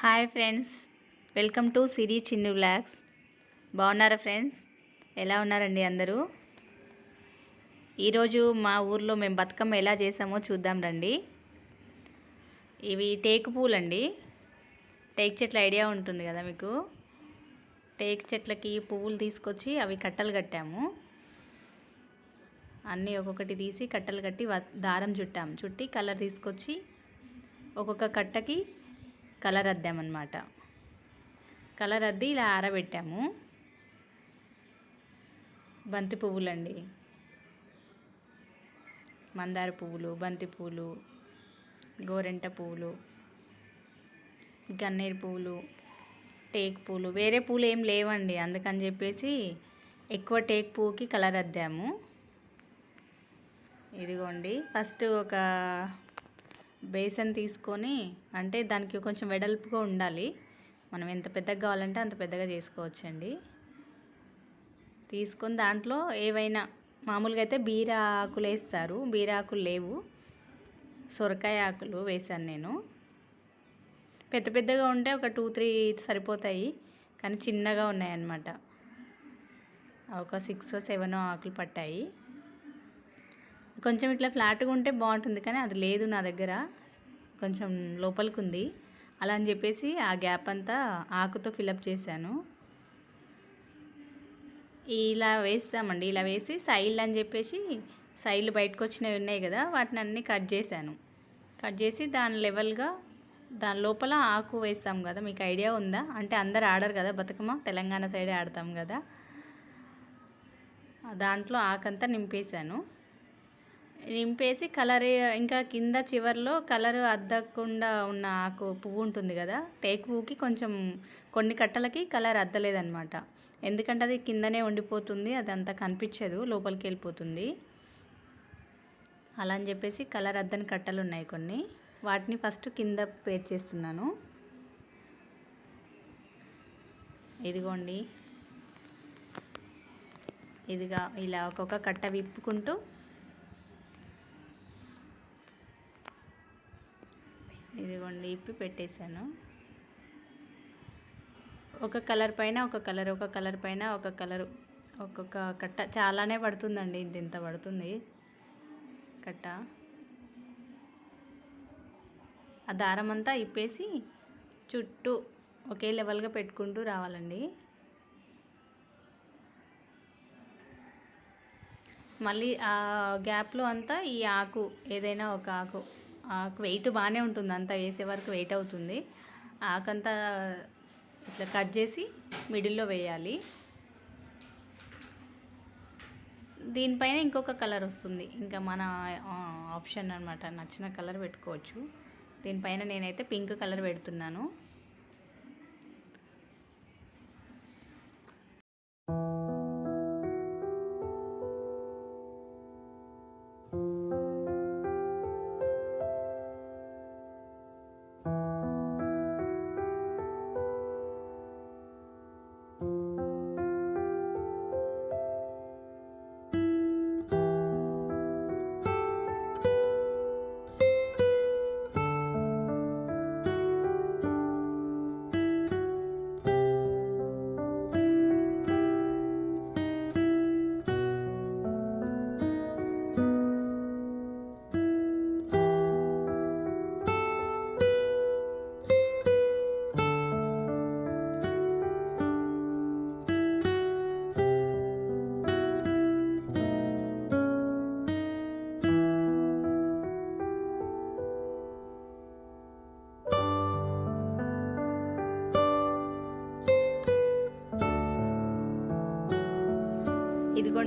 Hi friends welcome to Siri Chinnu blogs బాగున్నారా friends ఎలా ఉన్నారండి అందరూ? ఈరోజు మా ఊర్లో మేము బతుకమ్మ ఎలా చేసామో చూద్దాం రండి. ఇవి టేకు పూలండి. టేక్ చెట్ల ఐడియా ఉంటుంది కదా మీకు? టేక్ చెట్లకి పువ్వులు తీసుకొచ్చి అవి కట్టలు కట్టాము. అన్నీ ఒక్కొక్కటి తీసి కట్టలు కట్టి వ- దారం చుట్టాము. చుట్టి కలర్ తీసుకొచ్చి ఒక్కొక్క కట్టకి కలర్ అద్దామన్నమాట కలర్ అద్ది ఇలా ఆరబెట్టాము. బంతి పువ్వులండి. మందార పువ్వులు బంతి పువ్వులు గోరెంట పువ్వులు గన్నేరు పువ్వులు టేక్ పూలు వేరే పూలు ఏం లేవండి. అందుకని చెప్పేసి ఎక్కువ టేక్ పువ్వుకి కలర్ అద్దాము ఇదిగోండి. ఫస్ట్ ఒక బేసన్ తీసుకొని అంటే దానికి కొంచెం వెడల్పుగా ఉండాలి. మనం ఎంత పెద్దగా కావాలంటే అంత పెద్దగా చేసుకోవచ్చండి. తీసుకొని దాంట్లో ఏవైనా మామూలుగా అయితే బీర ఆకులు వేస్తారు. బీర ఆకులు లేవు. సొరకాయ ఆకులు వేశాను నేను. పెద్ద పెద్దగా ఉంటే ఒక టూ త్రీ సరిపోతాయి. కానీ చిన్నగా ఉన్నాయన్నమాట. ఒక సిక్స్ సెవెన్ ఆకులు పట్టాయి. కొంచెం ఇట్లా ఫ్లాట్గా ఉంటే బాగుంటుంది. కానీ అది లేదు నా దగ్గర. కొంచెం లోపలికి ఉంది అలా అని చెప్పేసి ఆ గ్యాప్ అంతా ఆకుతో ఫిలప్ చేశాను. ఇలా వేస్తామండి. ఇలా వేసి సైల్ అని చెప్పేసి సైళ్ళు బయటకు వచ్చినవి ఉన్నాయి కదా వాటిని అన్నీ కట్ చేశాను. కట్ చేసి దాని లెవెల్గా దాని లోపల ఆకు వేస్తాం కదా మీకు ఐడియా ఉందా? అంటే అందరు ఆడరు కదా బతుకమ్మ? తెలంగాణ సైడే ఆడతాం కదా. దాంట్లో ఆకంతా నింపేశాను. నింపేసి కలర్ ఇంకా కింద చివర్లో కలర్ అద్దకుండా ఉన్న ఆకు పువ్వు ఉంటుంది కదా టేక్ పువ్వుకి కొంచెం కొన్ని కట్టలకి కలర్ అద్దలేదన్నమాట. ఎందుకంటే అది కిందనే ఉండిపోతుంది అది కనిపించదు లోపలికి వెళ్ళిపోతుంది. అలా అని చెప్పేసి కలర్ అద్దని కట్టలు ఉన్నాయి కొన్ని. వాటిని ఫస్ట్ కింద పేర్ చేస్తున్నాను. ఇదిగోండి. ఇదిగా ఇలా ఒక్కొక్క కట్ట విప్పుకుంటూ ఇదిగోండి ఇప్పి పెట్టేశాను. ఒక కలర్ పైన ఒక కలర్ ఒక కలర్ పైన ఒక కలర్. ఒక్కొక్క కట్ట చాలానే పడుతుందండి ఇంత ఇంత పడుతుంది కట్ట. ఆ దారం అంతా ఇప్పేసి చుట్టూ ఒకే లెవెల్గా పెట్టుకుంటూ రావాలండి. మళ్ళీ ఆ గ్యాప్లో అంతా ఈ ఆకు ఏదైనా ఒక ఆకు. ఆకు వెయిట్ బాగానే ఉంటుంది. అంతా వేసే వరకు వెయిట్ అవుతుంది. ఆకంతా ఇట్లా కట్ చేసి మిడిల్లో వేయాలి. దీనిపైన ఇంకొక కలర్ వస్తుంది. ఇంకా మన ఆప్షన్ అనమాట నచ్చిన కలర్ పెట్టుకోవచ్చు. దీనిపైన నేనైతే పింక్ కలర్ పెడుతున్నాను.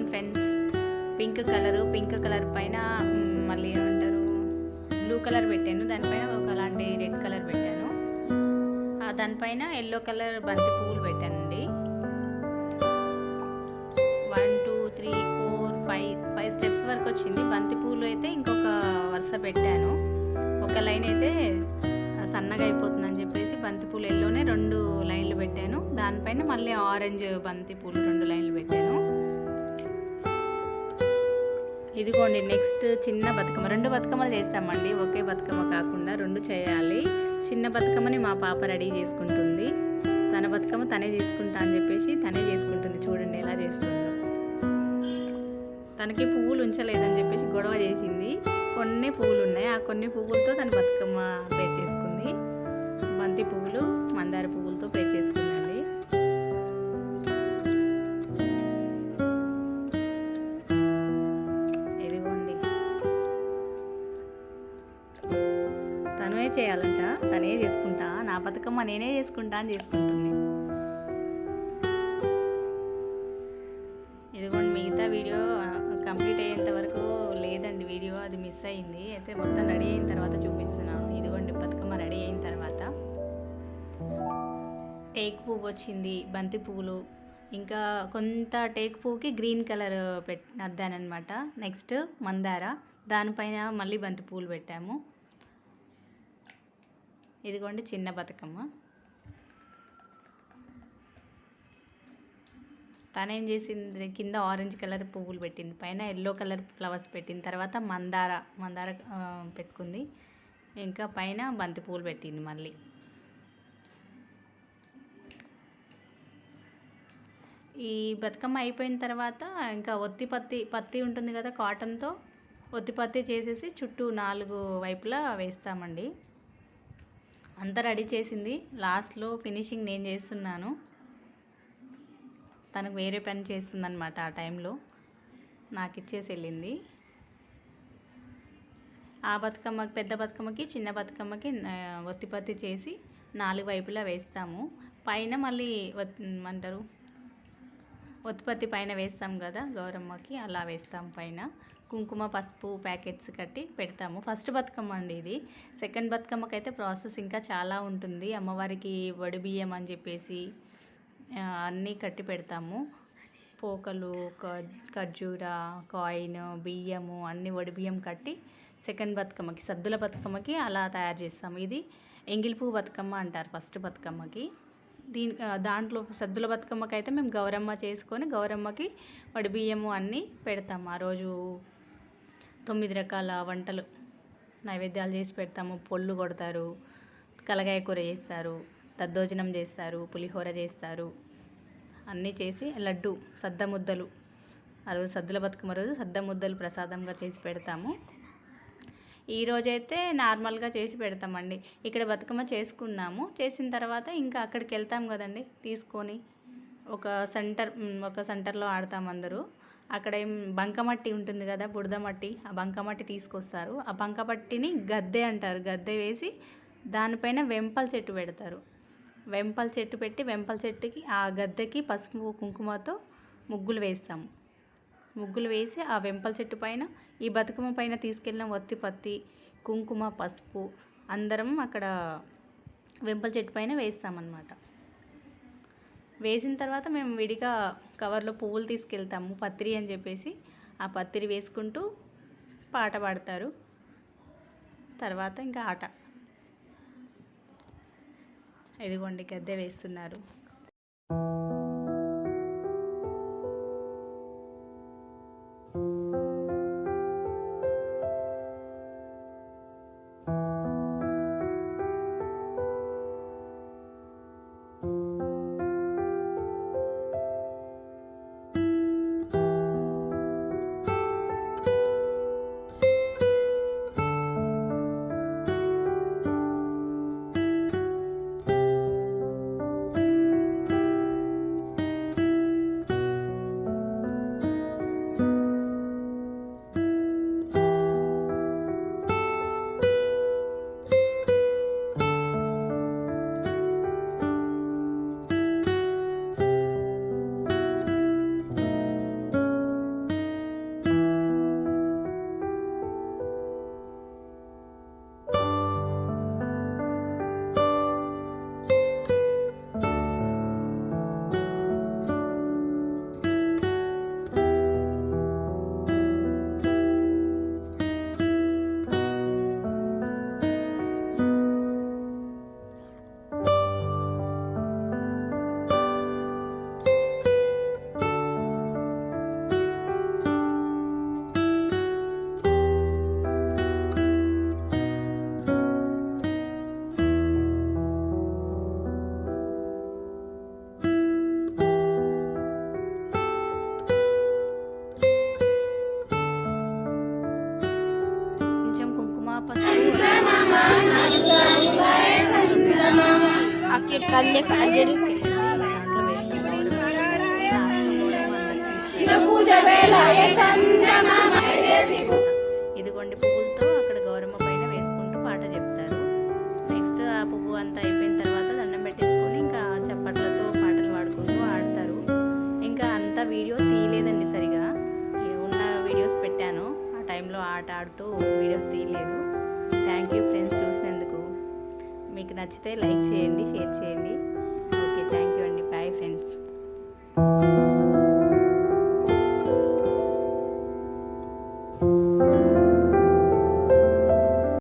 ఇదిగోండి friends pink colour pink colour పైన మళ్ళీ ఏమంటారు? బ్లూ కలర్ పెట్టాను. దానిపైన ఒక అలాంటి రెడ్ కలర్ పెట్టాను. దానిపైన ఎల్లో కలర్ బంతి పువ్వులు పెట్టానండి. One two three four five five steps వరకు వచ్చింది. బంతి పువ్వులు అయితే ఇంకొక వరుస పెట్టాను. ఒక లైన్ అయితే సన్నగా అయిపోతుందని చెప్పేసి బంతి పూలు ఎల్లోనే రెండు లైన్లు పెట్టాను. దానిపైన మళ్ళీ ఆరెంజ్ బంతి పూలు రెండు లైన్లు పెట్టాను. ఇదిగోండి నెక్స్ట్ చిన్న బతుకమ్మ. రెండు బతుకమ్మలు చేస్తామండి. ఒకే బతుకమ్మ కాకుండా రెండు చేయాలి. చిన్న బతుకమ్మని మా పాప రెడీ చేసుకుంటుంది. తన బతుకమ్మ తనే చేసుకుంటా అని చెప్పేసి తనే చేసుకుంటుంది. చూడండి ఎలా చేస్తుందో. తనకి పువ్వులు ఉంచలేదని చెప్పేసి గొడవ చేసింది. కొన్ని పువ్వులు ఉన్నాయి. ఆ కొన్ని పువ్వులతో తన బతుకమ్మ పేర్ చేసుకుంది. బంతి పువ్వులు మందార పువ్వులతో పేర్ చేసుకుంది. తనే చేయాలంట. తనే చేసుకుంటా. నా బతుకమ్మ నేనే చేసుకుంటా అని చేసుకుంటుంది. ఇదిగోండి మిగతా వీడియో కంప్లీట్ అయ్యేంత వరకు లేదండి వీడియో. అది మిస్ అయింది. అయితే మొత్తం రెడీ అయిన తర్వాత చూపిస్తున్నాను. ఇదిగోండి బతుకమ్మ రెడీ అయిన తర్వాత. టేక్ పువ్వు వచ్చింది బంతి పువ్వులు. ఇంకా కొంత టేక్ పువ్వుకి గ్రీన్ కలర్ పెట్ అద్దానమాట నెక్స్ట్ మందార. దానిపైన మళ్ళీ బంతి పువ్వులు పెట్టాము. ఇదిగోండి చిన్న బతుకమ్మ. తనేం చేసింది? కింద ఆరెంజ్ కలర్ పువ్వులు పెట్టింది. పైన ఎల్లో కలర్ ఫ్లవర్స్ పెట్టింది. తర్వాత మందార మందార పెట్టుకుంది. ఇంకా పైన బంతి పువ్వులు పెట్టింది మళ్ళీ. ఈ బతుకమ్మ అయిపోయిన తర్వాత ఇంకా ఒత్తి పత్తి పత్తి ఉంటుంది కదా కాటన్తో ఒత్తి పత్తి చేసేసి చుట్టూ నాలుగు వైపులా వేస్తామండి. అంతా రెడీ చేసింది. లాస్ట్లో ఫినిషింగ్ నేను చేస్తున్నాను. తనకు వేరే పని చేస్తుందన్నమాట ఆ టైంలో. నాకు ఇచ్చేసి వెళ్ళింది. ఆ బతుకమ్మకి పెద్ద బతుకమ్మకి చిన్న బతుకమ్మకి ఒత్తిపత్తి చేసి నాలుగు వైపులా వేస్తాము. పైన మళ్ళీ అంటారు ఉత్పత్తి పైన వేస్తాం కదా గౌరమ్మకి అలా వేస్తాం పైన. కుంకుమ పసుపు ప్యాకెట్స్ కట్టి పెడతాము. ఫస్ట్ బతుకమ్మ అండి ఇది. సెకండ్ బతుకమ్మకి అయితే ప్రాసెస్ ఇంకా చాలా ఉంటుంది. అమ్మవారికి వడి బియ్యం అని చెప్పేసి అన్నీ కట్టి పెడతాము. పోకలు క- ఖర్జూర కాయిన్ బియ్యము అన్ని వడి బియ్యం కట్టి సెకండ్ బతుకమ్మకి సద్దుల బతుకమ్మకి అలా తయారు చేస్తాము. ఇది ఎంగిలి పువ్వు బతుకమ్మ అంటారు ఫస్ట్ బతుకమ్మకి. దీని దాంట్లో సద్దుల బతుకమ్మకి అయితే మేము గౌరమ్మ చేసుకొని గౌరమ్మకి వడి బియ్యము అన్నీ పెడతాము. ఆ రోజు తొమ్మిది రకాల వంటలు. నైవేద్యాలు చేసి పెడతాము. పొళ్ళు కొడతారు. కలగాయ కూర చేస్తారు. దద్దోజనం చేస్తారు. పులిహోర చేస్తారు. అన్నీ చేసి లడ్డు సద్ద ముద్దలు. ఆ రోజు సద్దుల బతుకమ్మ రోజు సద్ద ముద్దలు ప్రసాదంగా చేసి పెడతాము. ఈరోజైతే నార్మల్గా చేసి పెడతామండి. ఇక్కడ బతుకమ్మ చేసుకున్నాము. చేసిన తర్వాత ఇంకా అక్కడికి వెళ్తాం కదండి. తీసుకొని ఒక సెంటర్ ఒక సెంటర్లో ఆడతాం అందరూ. అక్కడ ఏం బంకమట్టి ఉంటుంది కదా బుడద మట్టి ఆ బంకమట్టి తీసుకొస్తారు. ఆ బంకమట్టిని గద్దె అంటారు. గద్దె వేసి దానిపైన వెంపల చెట్టు పెడతారు. వెంపల చెట్టు పెట్టి వెంపల చెట్టుకి ఆ గద్దెకి పసుపు కుంకుమతో ముగ్గులు వేస్తాము. ముగ్గులు వేసి ఆ వెంపల చెట్టు పైన ఈ బతుకమ్మ పైన తీసుకెళ్ళిన ఒత్తి పత్తి కుంకుమ పసుపు అందరం అక్కడ వెంపల చెట్టు పైన వేస్తామన్నమాట. వేసిన తర్వాత మేము విడిగా కవర్లో పువ్వులు తీసుకెళ్తాము పత్రి అని చెప్పేసి. ఆ పత్రి వేసుకుంటూ పాట పాడతారు. తర్వాత ఇంకా ఆట. ఇదిగోండి గద్దె వేస్తున్నారు. వాళ్ళు ఎక్కడ దాంట్లో ఇదిగోండి పువ్వులతో అక్కడ గౌరమ్మ పైన వేసుకుంటూ పాట చెప్తారు. నెక్స్ట్ ఆ పువ్వు అంతా అయిపోయిన తర్వాత దండం పెట్టేసుకొని ఇంకా చప్పట్లతో పాటలు పాడుకుంటూ ఆడతారు. ఇంకా అంత వీడియో తీయలేదండి సరిగా. ఉన్న వీడియోస్ పెట్టాను. ఆ టైంలో ఆట ఆడుతూ వీడియోస్ తీయలేదు. మీకు నచ్చితే లైక్ చేయండి షేర్ చేయండి. ఓకే థ్యాంక్ యూ అండి. Bye friends